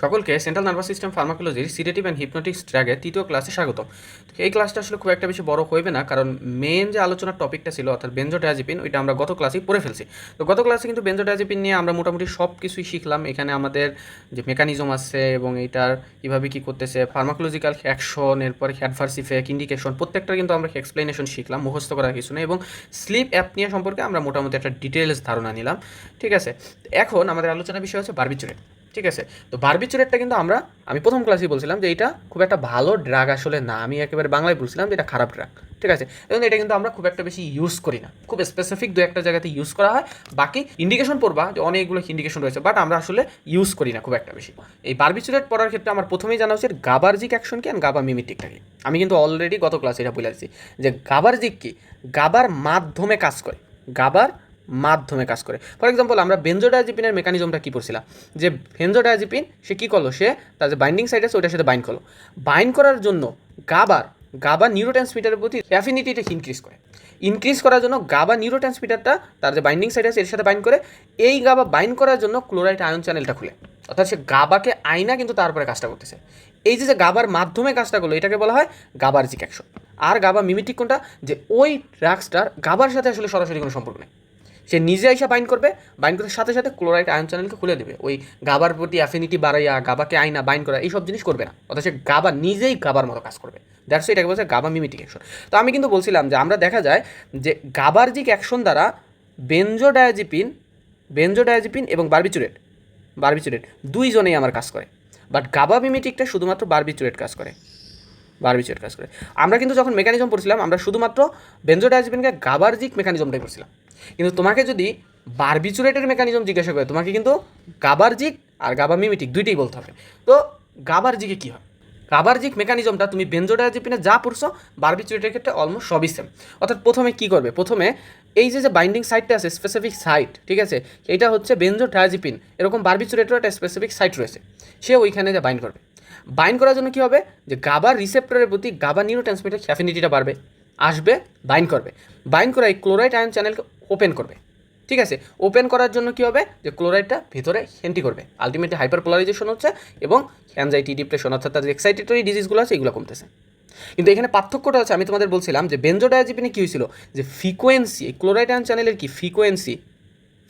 সকলকে central nervous system ফার্মাকোলজির sedative and hypnotics ট্র্যাগের তৃতীয় ক্লাসে স্বাগত এই ক্লাসটা আসলে খুব একটা বেশি বড় হইবে না, কারণ মেন যে আলোচনার টপিকটা ছিল, অর্থাৎ বেঞ্জোডায়াজিপিন ওইটা আমরা গত ক্লাসেই পড়ে ফেলছি। তো গত ক্লাসে কিন্তু বেঞ্জোডায়াজিপিন নিয়ে আমরা মোটামুটি সব কিছুই শিখলাম। এখানে আমাদের যে মেকানিজম আছে এবং এইটার কীভাবে কী করতেছে ফার্মাকোলজিক্যাল অ্যাকশন এরপর অ্যাডভার্স ইফেক্ট ইন্ডিকেশন প্রত্যেকটা কিন্তু আমরা এক্সপ্লেনেশন শিখলাম, মুখস্থ করার কিছু নেই এবং স্লিপ অ্যাপনিয়া সম্পর্কে আমরা মোটামুটি একটা ডিটেলস ধারণা নিলাম। ঠিক আছে? এখন আমাদের আলোচনার বিষয় হচ্ছে বারবিচুরেট ঠিক আছে? তো বারবিচুরেটটা কিন্তু আমরা, আমি প্রথম ক্লাসেই বলছিলাম যে এটা খুব একটা ভালো ড্রাগ আসলে না। আমি একেবারে বাংলায় বলছিলাম যে এটা খারাপ ড্রাগ ঠিক আছে? এবং এটা কিন্তু আমরা খুব একটা বেশি ইউজ করি না। খুব স্পেসিফিক দু একটা জায়গাতে ইউজ করা হয়। বাকি ইন্ডিকেশন পড়বা যে অনেকগুলো ইন্ডিকেশন রয়েছে বাট আমরা আসলে ইউজ করি না খুব একটা বেশি। এই বারবিচুরেট পড়ার ক্ষেত্রে আমার প্রথমেই জানা উচিত গাবার্জিক অ্যাকশন কি অ্যান্ড গাবা মিমিটিকটা কি। আমি কিন্তু অলরেডি গত ক্লাসে এটা বলে আসছি যে গাবার্জিক কি? গাবার মাধ্যমে কাজ করে। গাবার মাধ্যমে কাজ করে। ফর এক্সাম্পল আমরা বেঞ্জোডায়াজিপিনের মেকানিজমটা কী পড়ছিলাম? যে বেঞ্জোডায়াজিপিন সে কী করল? সে তার যে বাইন্ডিং সাইড আছে, ওটার সাথে বাইন্ড করল। বাইন্ড করার জন্য গাবার গাবা নিউরোট্রান্সমিটারের প্রতি অ্যাফিনিটিটা ইনক্রিজ করে। ইনক্রিজ করার জন্য গাবা নিউরোট্রান্সমিটারটা তার যে বাইন্ডিং সাইড আছে, এর সাথে বাইন্ড করে। এই গাবা বাইন্ড করার জন্য ক্লোরাইড আয়ন চ্যানেলটা খুলে। অর্থাৎ সে গাবাকে আয়না কিন্তু তারপরে কাজটা করতেছে। এই যে যে গাবার মাধ্যমে কাজটা করল, এটাকে বলা হয় গাবার্জিক অ্যাকশন আর গাবা মিমিটিক কোনটা? যে ওই ড্রাগসটার গাবার সাথে আসলে সরাসরি কোনো সম্পর্ক নেই। সে নিজে এসে বাইন্ড করবে বাইন্ড করার সাথে সাথে ক্লোরাইড আয়ন চ্যানেলকে খুলে দেবে। ওই গাবার প্রতি অ্যাফিনিটি বাড়াইয়া, গাবাকে আয়না বাইন্ড করা, এইসব জিনিস করবে না। অর্থাৎ সে গাবা নিজেই গাবার মতো কাজ করবে। দ্যাটস এটাকে বলছে গাবা মিমিটিক অ্যাকশন তো আমি কিন্তু বলছিলাম যে আমরা দেখা যায় যে গাবার্জিক অ্যাকশন দ্বারা বেঞ্জোডায়াজিপিন বেঞ্জোডায়াজিপিন এবং বারবিচুরেট বারবিচুরেট দুইজনেই আমার কাজ করে। বাট গাবা মিমিটিকটা শুধুমাত্র বারবিচুরেট কাজ করে। বারবিচুরেট কাজ করে। আমরা কিন্তু যখন মেকানিজম পড়ছিলাম, আমরা শুধুমাত্র বেঞ্জোডায়াজিপিনকে গাবার্জিক মেকানিজমটাই পড়ছিলাম। কিন্তু তোমাকে যদি বারবিচুরেটের মেকানিজম জিজ্ঞাসা করে, তোমাকে কিন্তু গাবার্জিক আর গাবা মিমিটিক দুইটাই বলতে হবে। তো গাবার্জিকে কী হয়? গাবার্জিক মেকানিজমটা তুমি বেঞ্জোডায়াজিপিনে যা পড়ছো বারবিচুরেটের ক্ষেত্রে অলমোস্ট সবই সেম অর্থাৎ প্রথমে কী করবে? প্রথমে এই যে যে বাইন্ডিং সাইটটা আছে স্পেসিফিক সাইট ঠিক আছে? এটা হচ্ছে বেঞ্জোডায়াজিপিন এরকম বারবিচুরেটেরও একটা স্পেসিফিক সাইট রয়েছে। সে ওইখানে যে বাইন্ড করবে। বাইন্ড করার জন্য কী হবে? যে গাবার রিসেপ্টরের প্রতি গাবা নিউরো ট্রান্সমিটার অ্যাফিনিটিটা বাড়বে। আসবে বাইন্ড করবে। বাইন্ড করে এই ক্লোরাইড আয়ন চ্যানেলকে ওপেন করবে। ঠিক আছে? ওপেন করার জন্য কী হবে? যে ক্লোরাইডটা ভিতরে হেন্টি করবে। আলটিমেটলি হাইপার পোলারাইজেশন হচ্ছে এবং অ্যাংজাইটি ডিপ্রেশন অর্থাৎ তাদের এক্সাইটেটরি ডিজিজগুলো আছে, এগুলো কমতেছে। কিন্তু এখানে পার্থক্যটা হচ্ছে, আমি তোমাদের বলছিলাম যে বেঞ্জোডায়াজিপিনে কী হয়েছিল? যে ফ্রিকোয়েন্সি এই ক্লোরাইড আয়ন চ্যানেলের কি ফ্রিকোয়েন্সি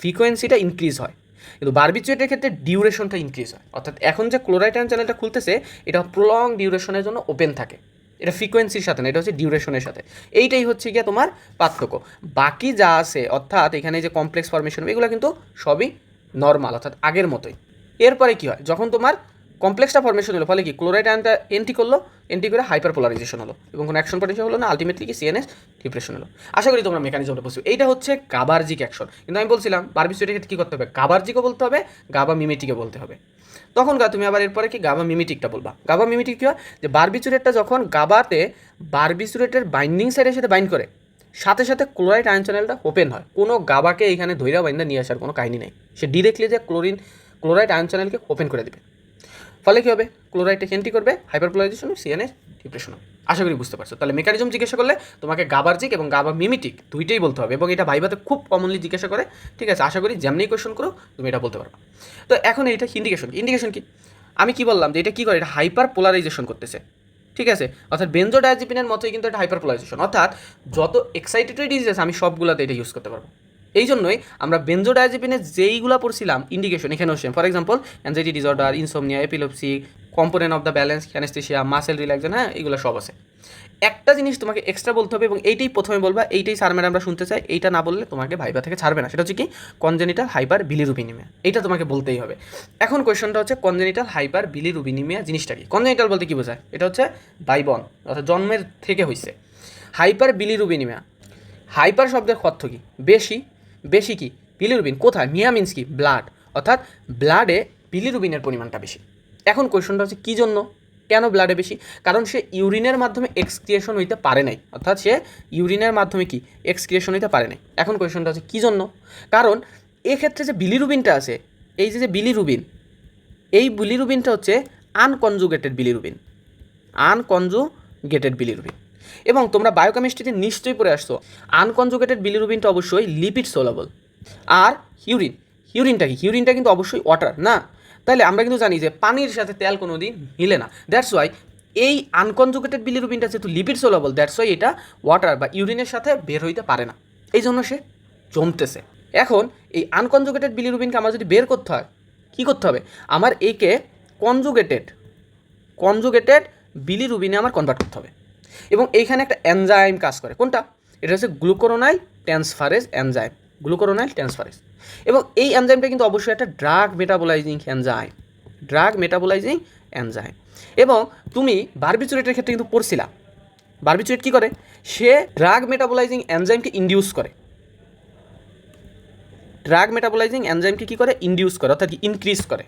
ফ্রিকোয়েন্সিটা ইনক্রিজ হয়। কিন্তু বার্বিচুয়েটের ক্ষেত্রে ডিউরেশনটা ইনক্রিজ হয়। অর্থাৎ এখন যে ক্লোরাইড আয়ন চ্যানেলটা খুলতেছে, এটা প্রলং ডিউরেশনের জন্য ওপেন থাকে। এটা ফ্রিকোয়েন্সির সাথে না, এটা হচ্ছে ডিউরেশনের সাথে। এইটাই হচ্ছে গিয়ে তোমার পার্থক্য। বাকি যা আছে, অর্থাৎ এখানে যে কমপ্লেক্স ফরমেশন এগুলো কিন্তু সবই নর্মাল অর্থাৎ আগের মতোই। এরপরে কী হয়? যখন তোমার কমপ্লেক্সটা ফরমেশন হলো, ফলে কি? ক্লোরাইড আয়নটা এন্ট্রি করল এন্ট্রি করে হাইপার পোলারাইজেশন হলো। এবং কোনো অ্যাকশন পটেন্সিয়াল হলো না আলটিমেটলি কি? সিএনএস ডিপ্রেশন হলো। আশা করি তোমরা মেকানিজমটা বুঝবে এইটা হচ্ছে গাবার্জিক অ্যাকশন কিন্তু আমি বলছিলাম বারবিসুইটের ক্ষেত্রে কী করতে হবে? গাবার্জিকও বলতে হবে গাবা মিমেটিকে বলতে হবে। তখন গা, তুমি আবার এরপরে কি গাবা মিমিটিকটা বলবা। গাবা মিমিটিক কী হয়? যে বারবিচুরেটটা যখন গাবাতে বারবিচুরেটের বাইন্ডিং সাইডের সাথে বাইন্ড করে, সাথে সাথে ক্লোরাইড আয়ন চ্যানেলটা ওপেন হয়। কোনো গাবাকে এখানে ধৈরা বাইন্ডা নিয়ে আসার কোনো কাহিনী নেই। সে ডিরেক্টলি যে ক্লোরিন ক্লোরাইড আয়ন চ্যানেলকে ওপেন করে দেবে। ফলে কী হবে? ক্লোরাইডটা কেন্টি করবে? হাইপারপোলারাইজেশন সিএনএস হবে আশা করি বুঝতে পারছ। তাহলে মেকানিজম জিজ্ঞাসা করলে তোমাকে গাবার্জিক এবং গাবা মিমিটিক দুইটাই বলতে হবে এবং এটা ভাইবাতে খুব কমনলি জিজ্ঞাসা করে। ঠিক আছে? আশা করি যেমনি কোয়েশন করো, তুমি এটা বলতে পারবে। তো এখন এইটা ইন্ডিকেশন ইন্ডিকেশন কি? আমি কি বললাম যে এটা কী করে? এটা হাইপার পোলারাইজেশন করতেছে। ঠিক আছে? অর্থাৎ বেঞ্জোডায়াজিপিনের মতোই কিন্তু এটা হাইপার পোলারাইজেশন অর্থাৎ যত এক্সাইটেটরি ডিজিজ আছে, আমি সবগুলোতে এটা ইউজ করতে পারব। এই জন্যই আমরা বেঞ্জোডায়াজিপিনের যেইগুলো পড়ছিলাম ইন্ডিকেশন এখানেও same for example anxiety disorder insomnia epilepsy component of the balance anaesthesia muscle relaxant হ্যাঁ এগুলো সব আছে। একটা জিনিস তোমাকে এক্সট্রা বলতে হবে এবং এইটাই প্রথমে বলবা, এইটাই স্যার আমরা শুনতে চাই এইটা না বললে তোমাকে ভাইবা থেকে ছাড়বে না। সেটা হচ্ছে কি কনজেনিটাল হাইপার বিলিরুবিনিমিয়া এইটা তোমাকে বলতেই হবে। এখন কোয়েশনটা হচ্ছে কনজেনিটাল হাইপার বিলিরুবিনিমিয়া জিনিসটা কি? কনজেনিটাল বলতে কি বোঝায়? এটা হচ্ছে বাইবন অর্থাৎ জন্মের থেকে হয়েছে হাইপার বিলিরুবিনিমিয়া হাইপার শব্দের অর্থ কি? বেশি বেশি কি? বিলিরুবিন কোথায়? মিয়া মিন্স কি ব্লাড অর্থাৎ ব্লাডে বিলিরুবিনের পরিমাণটা বেশি। এখন কোয়েশনটা হচ্ছে, কী জন্য? কেন ব্লাডে বেশি? কারণ সে ইউরিনের মাধ্যমে এক্সক্রিয়েশন হইতে পারে নাই। অর্থাৎ সে ইউরিনের মাধ্যমে কি? এক্সক্রিয়েশন হইতে পারে নাই। এখন কোয়েশনটা হচ্ছে, কী জন্য? কারণ এক্ষেত্রে যে বিলিরুবিনটা আছে, এই যে যে বিলিরুবিন এই বিলিরুবিনটা হচ্ছে আনকনজুগেটেড বিলিরুবিন আনকনজুগেটেড বিলিরুবিন এবং তোমরা বায়োকেমিস্ট্রিতে নিশ্চয়ই পড়ে আসছো। আনকনজুগেটেড বিলিরুবিনটা অবশ্যই লিপিড সোলাবল আর হিউরিন হিউরিনটা কি? হিউরিনটা কিন্তু অবশ্যই ওয়াটার না? তাহলে আমরা কিন্তু জানি যে পানির সাথে তেল কোনো দিন মিলে না। দ্যাটস ওয়াই এই আনকনজুগেটেড বিলিরুবিনটা যেহেতু লিপিড সোলাবল দ্যাটস ওয়াই এটা ওয়াটার বা ইউরিনের সাথে বের হইতে পারে না। এই জন্য সে জমতেছে। এখন এই আনকনজুগেটেড বিলিরুবিনকে আমার যদি বের করতে হয়, কী করতে হবে? আমার একে কনজুগেটেড কনজুগেটেড বিলিরুবিনে আমার কনভার্ট করতে হবে। এবং এইখানে একটা এনজাইম কাজ করে। কোনটা? এটা হচ্ছে glucuronyl transferase enzyme. Glucuronyl transferase. এবং এই এনজাইমটা কিন্তু অবশ্যই একটা drug metabolising enzyme. Drug metabolising enzyme. এবং তুমি বার্বিচুরেটের ক্ষেত্রে কিন্তু পড়ছিলা। বার্বিচুরেট কী করে? সে ড্রাগ মেটাবোলাইজিং এনজাইমকে ইন্ডিউস করে। ড্রাগ মেটাবোলাইজিং এনজাইমকে কী করে? ইন্ডিউস করে, অর্থাৎ ইনক্রিজ করে।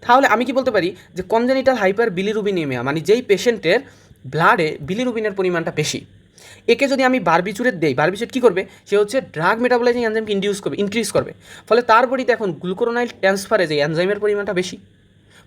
তাহলে আমি কি বলতে পারি? যে কনজেনিটাল হাইপার বিলিরুবিনিমিয়া মানে যেই পেশেন্টের ব্লাডে বিলিরুবিনের পরিমাণটা বেশি। একে যদি আমি বারবিচুরেট দেই বারবিচুরেট কী করবে? সে হচ্ছে ড্রাগ মেটাবোলাইজিং এনজাইমকে ইনডিউস করবে ইনক্রিজ করবে। ফলে তার বডিতে এখন গ্লুকোরোনাইল ট্রান্সফারেজ এই এনজাইমের পরিমাণটা বেশি।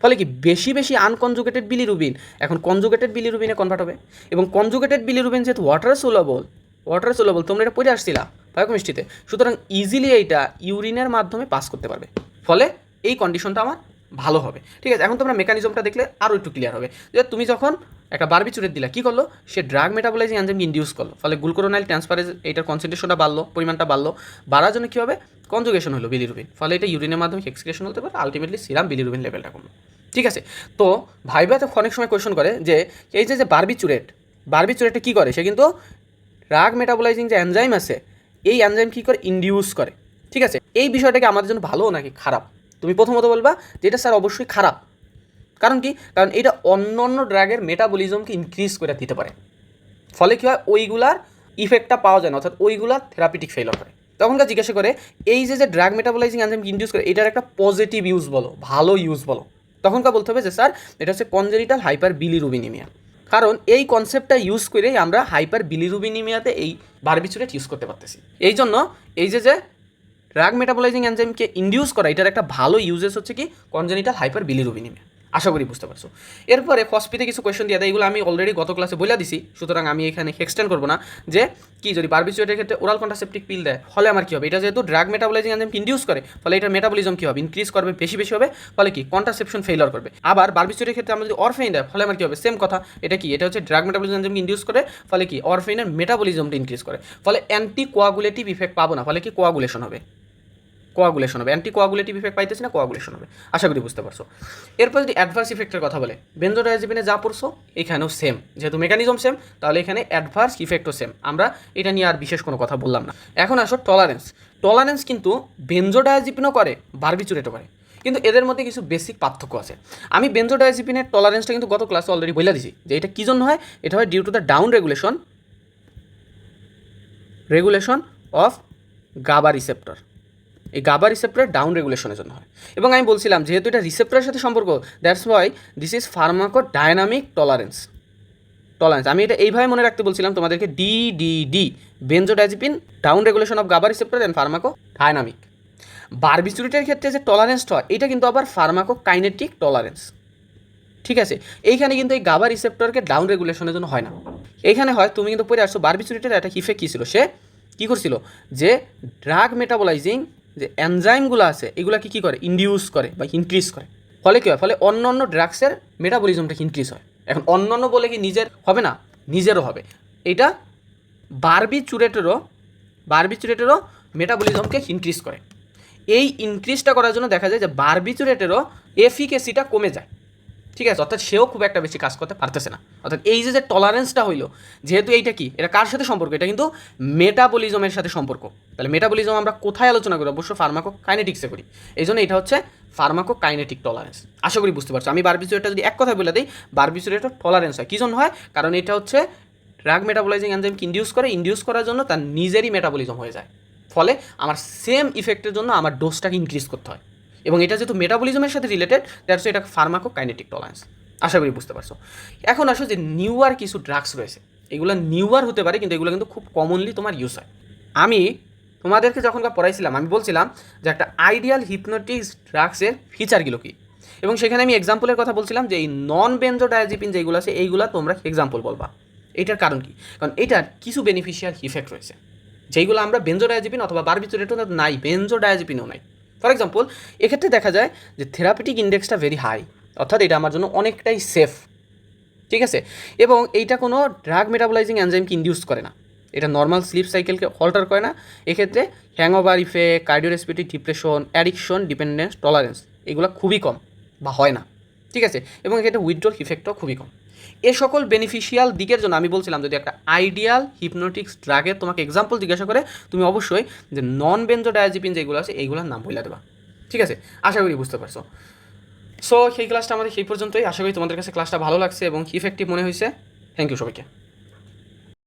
ফলে কি বেশি বেশি আনকনজুগেটেড বিলিরুবিন এখন কনজুগেটেড বিলিরুবিনে কনভার্ট হবে। এবং কনজুগেটেড বিলিরুবিন যেহেতু ওয়াটার সোলাবল ওয়াটার সোলাবল তোমরা এটা পড়ে আসছিলা বায়োকেমিস্ট্রিতে সুতরাং ইজিলি এইটা ইউরিনের মাধ্যমে পাস করতে পারবে। ফলে এই কন্ডিশনটা আমার ভালো হবে। ঠিক আছে, এখন তোমরা মেকানিজমটা দেখলে আরও একটু ক্লিয়ার হবে। যে তুমি যখন একটা বারবিচুরেট দিলা। কী করল? সে ড্রাগ মেটাবোলাইজিং এনজাইম ইন্ডিউস করল। ফলে গ্লুকোরোনাইল ট্রান্সফারেজ এইটার কনসেন্ট্রেশনটা বাড়লো, পরিমাণটা বাড়লো। বাড়ার জন্য কী হবে? কনজুগেশন হলো বিলিরুবিন ফলে এটা ইউরিনের মাধ্যমে এক্সক্রেশন হতে পারে আলটিমেটলি সিরাম বিলিরুবিন লেভেলটা কমলো। ঠিক আছে? তো ভাইবাতে অনেক সময় কোয়েশন করে যে, এই যে যে বারবিচুরেট বারবিচুরেটটা কী করে? সে কিন্তু ড্রাগ মেটাবলাইজিং যে এনজাইম আছে, এই এনজাইম কী করে? ইন্ডিউস করে। ঠিক আছে? এই বিষয়টাকে আমাদের জন্য ভালো নাকি খারাপ? তুমি প্রথমত বলবা যে এটা স্যার অবশ্যই খারাপ। কারণ কি? কারণ এটা অন্য অন্য ড্রাগের মেটাবলিজমকে ইনক্রিজ করে দিতে পারে। ফলে কী হয়? ওইগুলার ইফেক্টটা পাওয়া যায় না, অর্থাৎ ওইগুলার থেরাপিটিক ফেলর করে। তখনকার জিজ্ঞাসা করে, এই যে যে ড্রাগ মেটাবলাইজিং এনজাইম ইন্ডিউস করে, এটার একটা পজিটিভ ইউজ বলো, ভালো ইউজ বলো। তখনকার বলতে হবে যে, স্যার, এটা হচ্ছে কনজেনিটাল হাইপার বিলিরুবিনিমিয়া কারণ এই কনসেপ্টটা ইউজ করেই আমরা হাইপার বিলিরুবিনিমিয়াতে এই বারবিচুরেট ইউজ করতে পারতেছি। এই জন্য এই যে যে ড্রাগ মেটাবোলাইজিং এনজাইমকে ইনডিউস করা, এটার একটা ভালো ইউজেস হচ্ছে কি? কনজেনিটাল হাইপার বিলিরুবিনিমিয়া আশা করি বুঝতে পারছ। এরপরে ফসপিতে কিছু কোয়েশ্চেন দিয়ে দেয়, এগুলো আমি অলরেডি গত ক্লাসে বলে দিছি, সুতরাং আমি এখানে এক্সটেন্ড করব না, যে কি যদি বারবিচুয়েটের ক্ষেত্রে ওরাল কন্ট্রাসেপ্টিক পিল দেয় ফলে আমার কী হবে? এটা যেহেতু ড্রাগ মেটাবোলাইজিং এনজাইম ইন্ডিউস করে, ফলে এটা মেটাবলিজম কি হবে? ইনক্রিজ করবে, বেশি বেশি হবে, ফলে কি? কন্ট্রাসেপশন ফেইলার করবে। আবার বারবিচুয়েটের ক্ষেত্রে আমরা যদি অরফেইন দেয় ফলে আমার কী হবে? সেম কথা, এটা কি? এটা হচ্ছে ড্রাগ মেটাবলিজম এনজাইম ইন্ডিউস করে, ফলে কি? অরফেইনের মেটাবলিজমটা ইনক্রিজ করে। ফলে অ্যান্টি কোয়াগুলেটিভ ইফেক্ট পাবো না, ফলে কি? কোয়াগুলেশন হবে। কোয়াগুলেশন হবে। অ্যান্টি কোয়াগুলেটিভ ইফেক্ট পাইতেছি না কোয়াগুলেশন হবে। আশা করি বুঝতে পারছ। এরপর যদি অ্যাডভার্স ইফেক্টের কথা বলে বেঞ্জোডায়াজিপিনে যা পড়ছো, এখানেও সেম যেহেতু মেকানিজম সেম তাহলে এখানে অ্যাডভার্স ইফেক্টও সেম আমরা এটা নিয়ে আর বিশেষ কোনো কথা বললাম না। এখন আসো টলারেন্স টলারেন্স কিন্তু বেঞ্জোডায়াজিপিনও করে বারবিচুরেটও করে। কিন্তু এদের মধ্যে কিছু বেসিক পার্থক্য আছে। আমি বেঞ্জোডায়াজিপিনের টলারেন্সটা কিন্তু গত ক্লাসে অলরেডি বলে দিছি, যে এটা কী জন্য হয়? এটা হয় due to the down regulation regulation of GABA receptor এই গাবা রিসেপ্টরের ডাউন রেগুলেশনের জন্য হয়। এবং আমি বলছিলাম, যেহেতু এটা রিসেপ্টরের সাথে সম্পর্ক that's why this is pharmacodynamic tolerance tolerance আমি এটা এইভাবে মনে রাখতে বলছিলাম, তোমাদেরকে D D D benzodiazepine down regulation of GABA receptor and pharmacodynamic বারবিচুরিটের ক্ষেত্রে যে টলারেন্সটা হয়, এটা কিন্তু আবার ফার্মাকো কাইনেটিক টলারেন্স ঠিক আছে? এইখানে কিন্তু এই গাবা রিসেপ্টরকে ডাউন রেগুলেশনের জন্য হয় না। এইখানে হয়, তুমি কিন্তু পড়ে আসছো বারবিচুরিটের একটা ইফেক্ট কী ছিল? সে কী করছিল? যে ড্রাগ মেটাবোলাইজিং যে এনজাইমগুলো আছে, এগুলাকে কী করে? ইন্ডিউস করে বা ইনক্রিজ করে। ফলে কী হয়? ফলে অন্য অন্য ড্রাগসের মেটাবলিজমটা ইনক্রিজ হয়। এখন অন্য অন্য বলে কি নিজের হবে না? নিজেরও হবে। এটা বার্বি চুরেটেরও বার্বি চুরেটেরও মেটাবলিজমকে ইনক্রিজ করে। এই ইনক্রিজটা করার জন্য দেখা যায় যে বারবিচুরেটেরও এফিকেসিটা কমে যায়। ঠিক আছে? অর্থাৎ সেও খুব একটা বেশি কাজ করতে পারতেছে না। অর্থাৎ এই যে যে টলারেন্সটা হইল, যেহেতু এইটা কি? এটা কার সাথে সম্পর্ক? এটা কিন্তু মেটাবলিজমের সাথে সম্পর্ক। তাহলে মেটাবলিজম আমরা কোথায় আলোচনা করি? অবশ্য ফার্মাকো কাইনেটিক্সে করি। এই জন্য এটা হচ্ছে ফার্মাকো কাইনেটিক টলারেন্স আশা করি বুঝতে পারছ। আমি বারবিচুরেটটা যদি এক কথা বলে দিই বারবিচুরেটটা টলারেন্স হয়। কী জন্য হয়? কারণ এটা হচ্ছে ড্রাগ মেটাবলাইজিং এনজাইমকে ইন্ডিউস করে? ইন্ডিউস করার জন্য তার নিজেরই মেটাবলিজম হয়ে যায়। ফলে আমার সেম ইফেক্টের জন্য আমার ডোজটাকে ইনক্রিজ করতে হয়। এবং এটা যেহেতু মেটাবলিজমের সাথে রিলেটেড দ্যাটস এটা ফার্মাকো কাইনেটিক টলারেন্স আশা করি বুঝতে পারছ। এখন আসো যে নিউয়ার কিছু ড্রাগস রয়েছে। এগুলো নিউয়ার হতে পারে, কিন্তু এগুলো কিন্তু খুব কমনলি তোমার ইউজ হয়। আমি তোমাদেরকে যখন পড়াইছিলাম, আমি বলছিলাম যে একটা আইডিয়াল হিপনোটিক্স ড্রাগসের ফিচারগুলো কী? এবং সেখানে আমি এক্সাম্পলের কথা বলছিলাম যে এই নন বেঞ্জো বেঞ্জোডায়াজিপিন যেগুলো আছে, এইগুলো তোমরা এক্সাম্পল বলবা। এটার কারণ কি? কারণ এটার কিছু বেনিফিশিয়াল ইফেক্ট রয়েছে। যেইগুলো আমরা বেঞ্জো বেঞ্জোডায়াজিপিন অথবা বারবিচুরেটও নাই বেঞ্জো বেঞ্জোডায়াজিপিনও নাই। ফর এক্সাম্পল এক্ষেত্রে দেখা যায় যে থেরাপিটিক ইন্ডেক্সটা ভেরি হাই অর্থাৎ এটা আমার জন্য অনেকটাই সেফ ঠিক আছে? এবং এইটা কোনো ড্রাগ মেটাবলাইজিং এনজাইমকে ইন্ডিউস করে না। এটা নর্মাল স্লিপ সাইকেলকে অল্টার করে না। এক্ষেত্রে hangover effect cardiorespiratory depression addiction dependence tolerance এগুলো খুবই কম বা হয় না। ঠিক আছে? এবং এক্ষেত্রে উইথড্রল ইফেক্টও খুবই কম। এ সকল বেনিফিশিয়াল দিকের জন্য আমি বলছিলাম, যদি একটা আইডিয়াল হিপনোটিক্স ড্রাগের তোমাকে এক্সাম্পল জিজ্ঞাসা করে, তুমি অবশ্যই যে নন বেঞ্জো ডায়াজিপিন যেগুলো আছে, এইগুলোর নাম বলে দেবা। ঠিক আছে? আশা করি বুঝতে পারছ। সো সেই ক্লাসটা আমাদের সেই পর্যন্তই। আশা করি তোমাদের কাছে ক্লাসটা ভালো লাগছে এবং ইফেক্টিভ মনে হয়েছে থ্যাংক ইউ সবাইকে।